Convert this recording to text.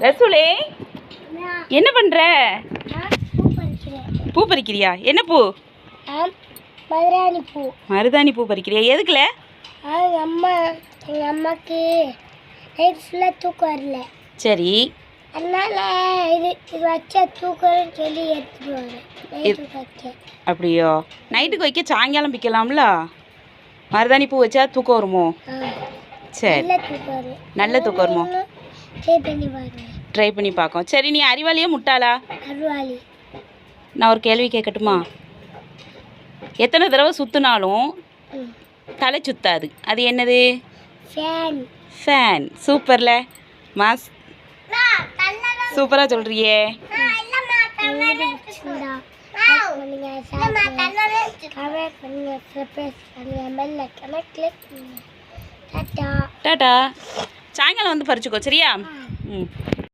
ரசூலே என்ன பண்ற? பூ பறிக்கிறியா? என்ன பூ? ஆம் மதுராணி பூ. மருதாணி பூ பறிக்கிறியா? எதுக்குல? அம்மா எங்கள் அம்மாவுக்கு நைட் ஃபுல்லாக தூக்கம் வரல. சரி. அதனால இது இது வச்சா தூக்கம்னு சொல்லி எடுத்துட்டு வரேன் அப்படியோ? நைட்டுக்கு வைக்க சாயங்காலம் பிக்கலாம்ல மருதாணி பூ வச்சா தூக்கம் வருமோ? சரி. தூக்கம் நல்ல தூக்கம் வருமோ? ட்ரை பண்ணி பாருங்க. ட்ரை பண்ணி பார்க்கோம் சரி நீ அறிவாளியே முட்டாளா? அருவாளி நான் ஒரு கேள்வி கேட்கட்டுமா? எத்தனை தடவை சுற்றினாலும் தலை சுத்தாது. அது என்னது? Fan fan சூப்பரில். மாஸ் சூப்பராக சொல்கிறியே டாட்டா சாயங்காலம் வந்து பறிச்சுக்கோ சரியா? ம்.